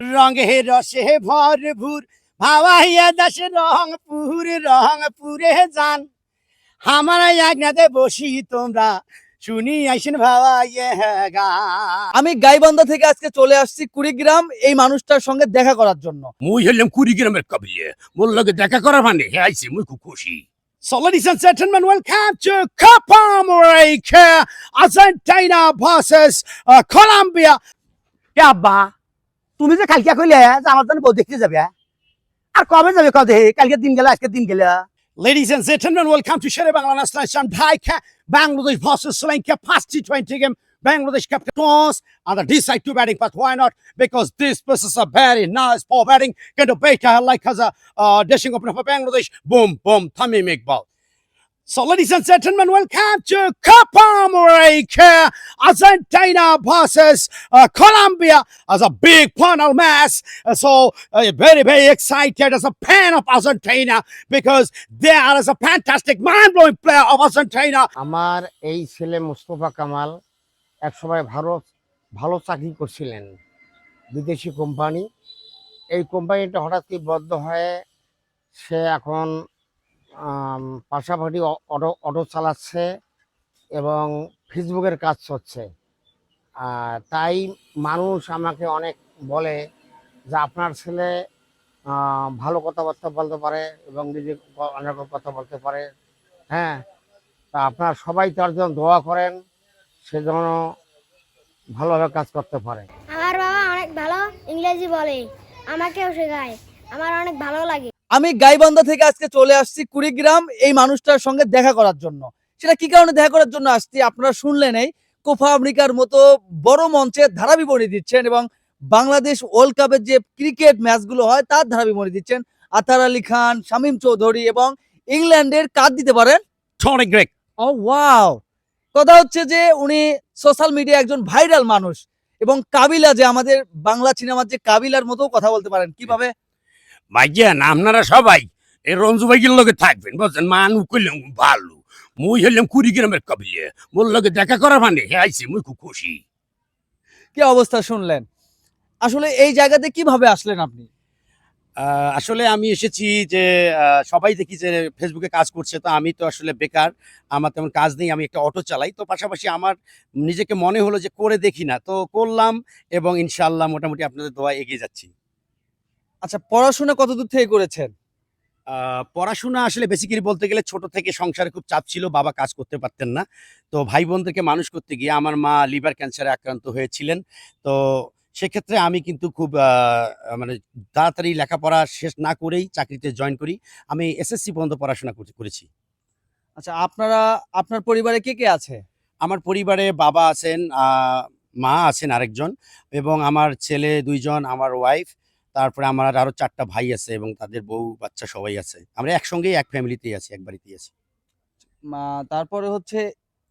রঙে রসে ভরপুর ভাবাইয়া দাসে রংপুর রংপুরে যান। আমার একনাতে বসি তোমরা শুনি আইসেন ভাবাইয়ে গান আমি গাইবান্ধা থেকে আজকে চলে আসছি কুড়িগ্রাম এই মানুষটার সঙ্গে দেখা করার জন্য। মুই হইলাম কুড়িগ্রামের কাবিলে। মোর লগে দেখা করার মানে হে আইছি মুই খুব খুশি। So, ladies and gentlemen, welcome to Copa America Argentina versus uh, Colombia. কে আব্বা তুমি যে কালকে কইলে যে আমার জন্য বউ দেখতে যাবে আর কবে যাবে কবে কালকে দিন গেলে আজকে দিন গেলে Ladies and gentlemen, welcome to Shere Bangla National Dhaka Bangladesh versus Sri Lanka past T20 game. Bangladesh captain toss and the decide to batting, but why not? Because this is a very nice ball batting. Going to bait like as a uh, dashing opener for Bangladesh. Boom, boom, Tamim Iqbal. So, ladies and gentlemen, welcome to Copa America Argentina versus uh, Colombia as a big final match. Uh, so, uh, very, very excited as a fan of Argentina because there is a fantastic, mind blowing player of Argentina. আমার এই ছেলে মুস্তফা কামাল একসময় ভালো ভালো চাকরি করছিলেন বিদেশি company এই কোম্পানিটা হঠাৎ করে বদ্ধ হয়ে সে এখন আম, পাশাপাশি অটো অটো চালাচ্ছে এবং ফেসবুকের কাজ আর তাই মানুষ আমাকে অনেক বলে যে আপনার ছেলে ভালো কথাবার্তা বলতে পারে এবং নিজে অনেক কথা বলতে পারে। হ্যাঁ তা আপনার সবাই তার জন্য দোয়া করেন, সে যেন ভালোভাবে কাজ করতে পারে। আমার বাবা অনেক ভালো ইংরেজি বলে, আমাকেও শেখায়। আমার অনেক ভালো লাগে। আমি গাইবান্ধা থেকে আজকে চলে আসছি কুড়িগ্রাম এই মানুষটার সঙ্গে দেখা করার জন্য। সেটা কি কারণে দেখা করার জন্য আসছি আপনারা শুনলেন এই কোফা আমেরিকার মতো বড় মঞ্চে ধারা বিবরণী দিচ্ছেন এবং বাংলাদেশ ওয়ার্ল্ড কাপের যে ক্রিকেট ম্যাচগুলো হয় তার ধারা বিবরণী দিচ্ছেন আতার আলী খান শামীম চৌধুরী এবং ইংল্যান্ডের কাজ দিতে পারেন ও ওয়াও কথা হচ্ছে যে উনি সোশ্যাল মিডিয়া একজন ভাইরাল মানুষ এবং কাবিলা যে আমাদের বাংলা সিনেমার যে কাবিলার মতো কথা বলতে পারেন। কীভাবে? ভাইজান আপনারা সবাই এই রঞ্জু ভাইয়ের লগে থাকবেন বুঝছেন? মানু কইলাম ভালো। মুই হইলাম কুড়িগ্রামের কাবিলে। মোর লগে দেখা করা মানে? হে আইছি মুই খুব খুশি। কি অবস্থা শুনলেন? আসলে এই জায়গাতে কীভাবে আসলেন আপনি? আসলে আমি এসেছি যে সবাই দেখি যে ফেসবুকে কাজ করছে তো আমি তো আসলে বেকার আমার তেমন কাজ নেই আমি একটা অটো চালাই। তো পাশাপাশি আমার নিজেকে মনে হলো যে করে দেখি না। তো করলাম এবং ইনশাল্লাহ মোটামুটি আপনাদের দোয়া এগিয়ে যাচ্ছি। আচ্ছা পড়াশোনা কতদূর থেকে করেছেন? পড়াশোনা আসলে বেসিক্যালি বলতে গেলে ছোট থেকে সংসারে খুব চাপ ছিল বাবা কাজ করতে পারতেন না। তো ভাই বোনদেরকে মানুষ করতে গিয়ে আমার মা লিভার ক্যান্সারে আক্রান্ত হয়েছিলেন। তো সেক্ষেত্রে আমি কিন্তু খুব মানে তাড়াতাড়ি লেখাপড়া শেষ না করেই চাকরিতে জয়েন করি। আমি এসএসসি পর্যন্ত পড়াশোনা করেছি। আচ্ছা আপনারা আপনার পরিবারে কে কে আছে? আমার পরিবারে বাবা আছেন মা আছেন আরেকজন এবং আমার ছেলে দুইজন আমার ওয়াইফ তারপরে আমার আরও চারটা ভাই আছে এবং তাদের বউ বাচ্চা সবাই আছে। আমরা একসঙ্গেই এক ফ্যামিলিতেই আছি এক বাড়িতেই আছি। মা- তারপরে হচ্ছে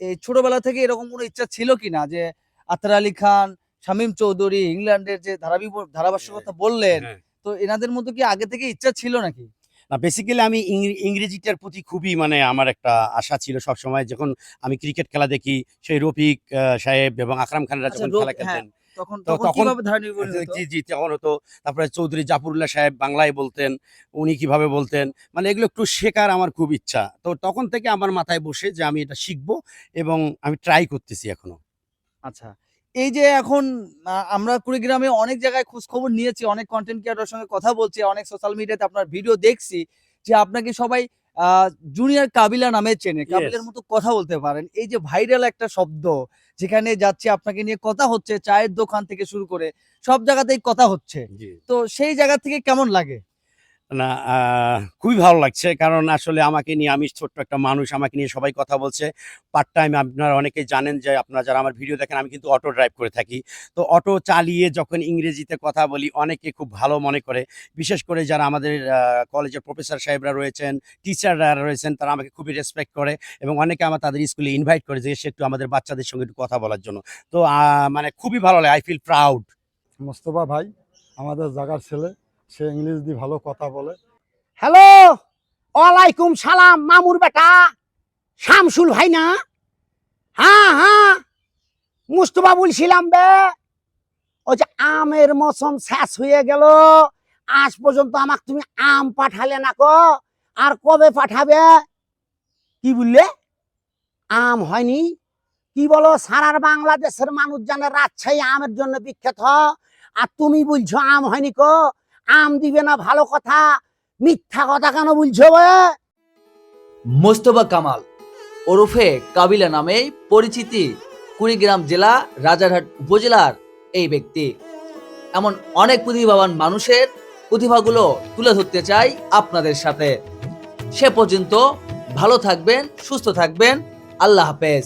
এই ছোটবেলা থেকে এরকম কোনো ইচ্ছা ছিল কিনা যে আতার আলী খান শামীম চৌধুরী ইংল্যান্ডের যে ধারাবি ধারাভাষ্যকতা বললেন হ্যাঁ। তো এনাদের মতো কি আগে থেকে ইচ্ছা ছিল নাকি? না বেসিক্যালি আমি ইংরেজিটার প্রতি খুবই মানে আমার একটা আশা ছিল সব সময় যখন আমি ক্রিকেট খেলা দেখি সেই রফিক সাহেব এবং আকরাম খানরা আচ্ছা, যখন খেলা খেলতেন তখন? জি জি হতো। তারপরে চৌধুরী জাফরুল্লাহ সাহেব বাংলায় বলতেন উনি কীভাবে বলতেন। মানে এগুলো একটু শেখার আমার খুব ইচ্ছা। তো তখন থেকে আমার মাথায় বসে যে আমি এটা শিখব এবং আমি ট্রাই করতেছি এখনও। আচ্ছা এই যে এখন আমরা কুড়িগ্রামে অনেক জায়গায় খোঁজ খবর নিয়েছি অনেক কন্টেন্ট ক্রিয়েটরের সঙ্গে কথা বলছি অনেক সোশ্যাল মিডিয়াতে আপনার ভিডিও দেখছি যে আপনাকে সবাই জুনিয়র কাবিলা নামে চেনে। কাবিলার মতো কথা বলতে পারেন। এই যে ভাইরাল একটা শব্দ যেখানে যাচ্ছে আপনাকে নিয়ে কথা হচ্ছে চায়ের দোকান থেকে শুরু করে সব জায়গাতেই কথা হচ্ছে। তো সেই জায়গা থেকে কেমন লাগে? না খুবই ভালো লাগছে। কারণ আসলে আমাকে নিয়ে আমি ছোট্ট একটা মানুষ, আমাকে নিয়ে সবাই কথা বলছে। পার্ট টাইম আপনারা অনেকে জানেন যে, আপনারা যারা আমার ভিডিও দেখেন, আমি কিন্তু অটো ড্রাইভ করে থাকি। তো অটো চালিয়ে যখন ইংরেজিতে কথা বলি, অনেকে খুব ভালো মনে করে। বিশেষ করে যারা আমাদের কলেজের প্রফেসর সাহেবরা রয়েছেন টিচাররা রয়েছেন, তারা আমাকে খুবই রেসপেক্ট করে এবং অনেকে আমার তাদের স্কুলে ইনভাইট করে যে এসে একটু আমাদের বাচ্চাদের সঙ্গে একটু কথা বলার জন্য। তো মানে খুবই ভালো লাগে। আই ফিল প্রাউড মোস্তফা ভাই, আমাদের জায়গার ছেলে। সে ইংলিশ দিয়ে ভালো কথা বলে। হ্যালো, ওয়ালাইকুম সালাম, মামুর বেটা, শামসুল ভাই না? হ্যাঁ হ্যাঁ মুস্তফা বলছিলাম বে। ওই যে আমের মৌসুম শেষ হয়ে গেল। আজ পর্যন্ত আমাকে তুমি আম পাঠালে না কো। আর কবে পাঠাবে? কি বললে? আম হয়নি। কি বলো সারার বাংলাদেশের মানুষ জানে রাজশাহী আমের জন্য বিখ্যাত। আর তুমি বলছো আম হয়নি কো। আম দিবে না ভালো কথা? মিথ্যা কথা কেন বলছো? মোস্তফা কামাল, ওরফে কাবিলা নামেই পরিচিতি কুড়িগ্রাম জেলা, রাজারহাট উপজেলার এই ব্যক্তি। এমন অনেক প্রতিভাবান মানুষের প্রতিভাগুলো তুলে ধরতে চাই আপনাদের সাথে। সে পর্যন্ত ভালো থাকবেন, সুস্থ থাকবেন। আল্লাহ হাফেজ।